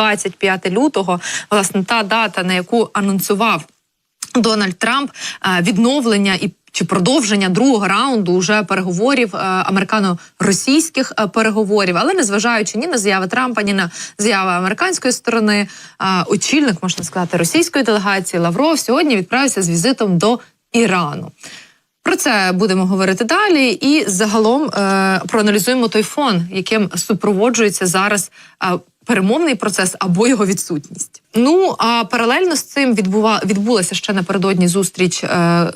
25 лютого, власне, та дата, на яку анонсував Дональд Трамп е, відновлення і. Чи продовження другого раунду вже переговорів е, американо-російських е, переговорів, але незважаючи ні на заяви Трампа, ні на заяви американської сторони, очільник можна сказати російської делегації Лавров сьогодні відправився з візитом до Ірану. Про це будемо говорити далі, і загалом проаналізуємо той фон, яким супроводжується зараз перемовний процес або його відсутність. Ну а паралельно з цим відбува відбулася ще напередодні зустріч е,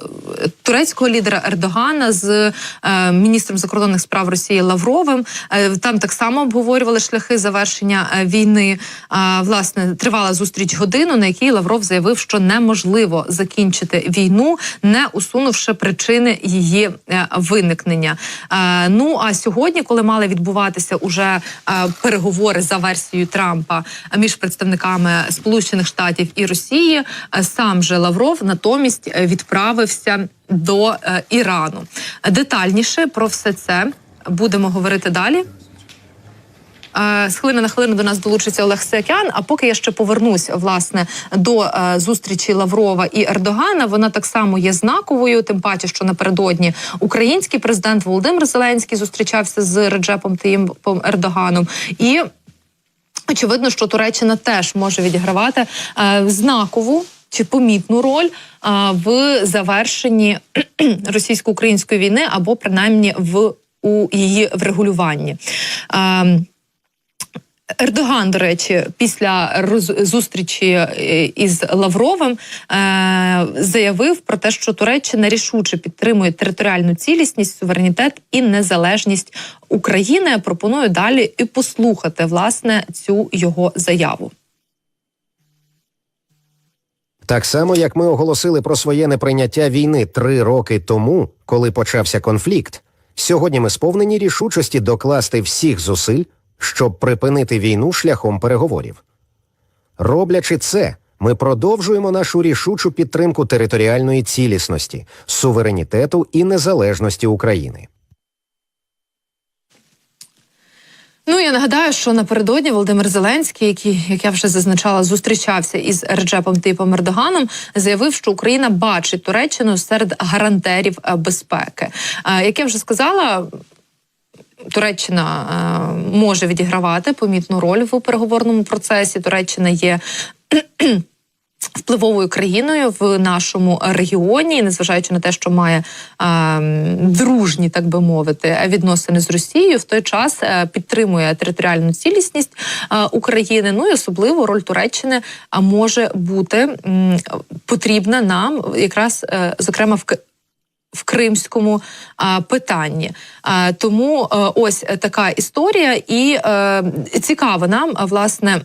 турецького лідера Ердогана з е, міністром закордонних справ Росії Лавровим. Е, там так само обговорювали шляхи завершення е, війни. А власне тривала зустріч годину, на якій Лавров заявив, що неможливо закінчити війну, не усунувши причини її е, виникнення. Е, ну а сьогодні, коли мали відбуватися уже е, переговори за версією Трампа е, між представниками Сполучених Штатів і Росії, сам же Лавров натомість відправився до е, Ірану. Детальніше про все це будемо говорити далі. Е, З хвилини на хвилину до нас долучиться Олег Сеокян. А поки я ще повернусь власне до е, зустрічі Лаврова і Ердогана, вона так само є знаковою. Тим паче, що напередодні український президент Володимир Зеленський зустрічався з Реджепом Таїмпом Ердоганом і. Очевидно, що Туреччина теж може відігравати е, знакову чи помітну роль е, в завершенні російсько-української війни або принаймні в у її врегулюванні. Ердоган, до речі, після зустрічі е, із Лавровим е, заявив про те, що Туреччина рішуче підтримує територіальну цілісність, суверенітет і незалежність України. Пропоную далі і послухати власне цю його заяву. Так само, як ми оголосили про своє неприйняття війни три роки тому, коли почався конфлікт, сьогодні ми сповнені рішучості докласти всіх зусиль, щоб припинити війну шляхом переговорів. Роблячи це, ми продовжуємо нашу рішучу підтримку територіальної цілісності, суверенітету і незалежності України. Ну я нагадаю, що напередодні Володимир Зеленський, який, як я вже зазначала, зустрічався із Реджепом Типом Ердоганом, заявив, що Україна бачить Туреччину серед гарантерів е, безпеки. Е, Як я вже сказала. Туреччина е, може відігравати помітну роль в переговорному процесі. Туреччина є впливовою країною в нашому регіоні, незважаючи на те, що має е, дружні, так би мовити, відносини з Росією, в той час е, підтримує територіальну цілісність е, України. Ну і особливо роль Туреччини е, може бути м, потрібна нам якраз е, зокрема в в кримському а, питанні. А, тому а, ось така історія, і а, цікаво нам, а, власне.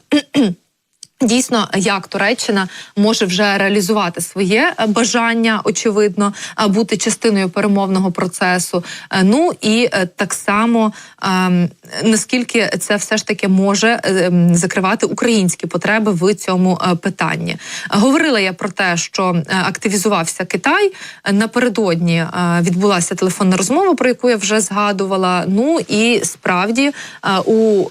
Дійсно, як Туреччина може вже реалізувати своє е, бажання, очевидно, е, бути частиною перемовного процесу. Е, Ну і так само ем, наскільки це все ж таки може ем, закривати українські потреби в цьому питанні. Говорила я про те, що активізувався Китай. Напередодні відбулася телефонна розмова, про яку я вже згадувала. Ну і справді у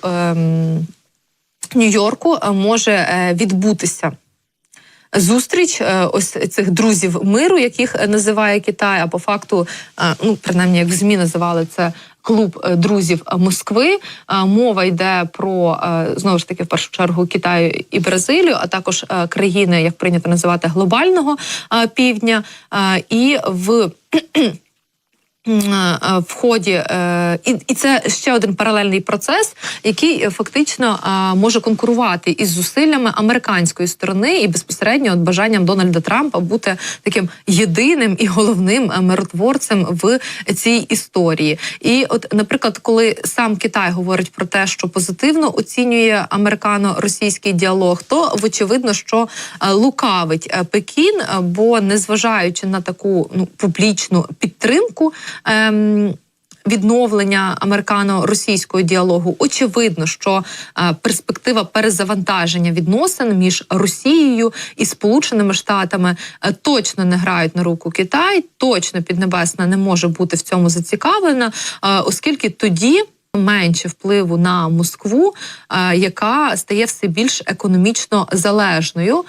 ем, Нью-Йорку е, може е, відбутися. Зустріч е, ось цих друзів миру, яких називає Китай, а по факту, ну принаймні, як в змі називали це клуб друзів Москви. Мова йде про знову ж таки в першу чергу Китаю і Бразилію, а також країни, як прийнято називати, глобального півдня. І в в ході, е, і, і це ще один паралельний процес, який е, фактично е, може конкурувати із зусиллями американської сторони і безпосередньо от бажанням Дональда Трампа бути таким єдиним і головним е, миротворцем в цій історії. І, от, наприклад, коли сам Китай говорить про те, що позитивно оцінює американо-російський діалог, то вочевидно, що е, лукавить е, Пекін, е, бо незважаючи на таку ну публічну підтримку. Ем, Відновлення американо-російського діалогу. Очевидно, що е, перспектива перезавантаження відносин між Росією і Сполученими Штатами е, точно не грають на руку Китай, точно Піднебесна не може бути в цьому зацікавлена, е, оскільки тоді менше впливу на Москву, е, яка стає все більш економічно залежною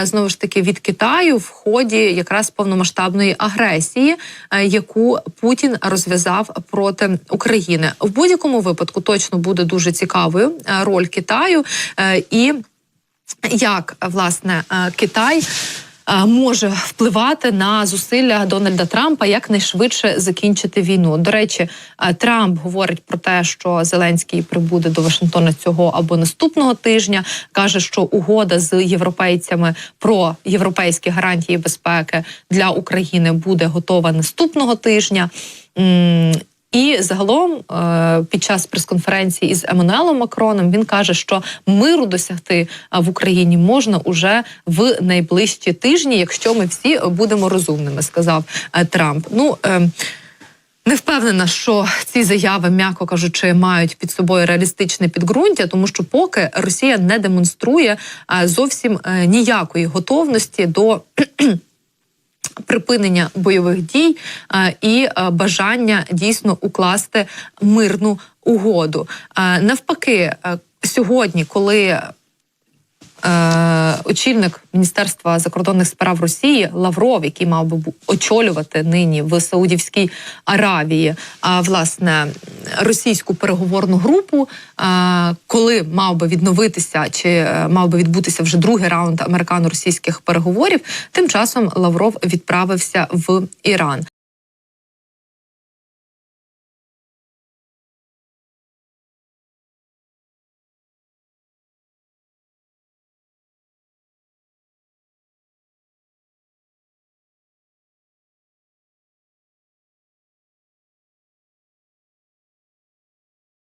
е, знову ж таки від Китаю в ході якраз повномасштабної агресії, е, яку Путін розв'язав проти України. В будь-якому випадку точно буде дуже цікавою роль Китаю і як власне Китай. Е, Може впливати на зусилля Дональда Трампа якнайшвидше закінчити війну. До речі, е, Трамп говорить про те, що Зеленський прибуде до Вашингтона цього або наступного тижня. каже, що угода з європейцями про європейські гарантії безпеки для України буде готова наступного тижня. І загалом е, під час прес-конференції із Еммануелом Макроном він каже, що миру досягти е, в Україні можна уже в найближчі тижні, якщо ми всі будемо розумними, сказав е, Трамп. Ну не впевнена, що ці заяви, м'яко кажучи, мають під собою реалістичне підґрунтя, тому що поки Росія не демонструє зовсім ніякої готовності до припинення бойових дій е, і е, бажання дійсно укласти мирну угоду. Е, навпаки, сьогодні, коли очільник Міністерства закордонних справ Росії Лавров, який мав би очолювати нині в Саудівській Аравії, а власне російську переговорну групу, е, коли мав би відновитися чи е, мав би відбутися вже другий раунд американо-російських переговорів, тим часом Лавров відправився в Іран.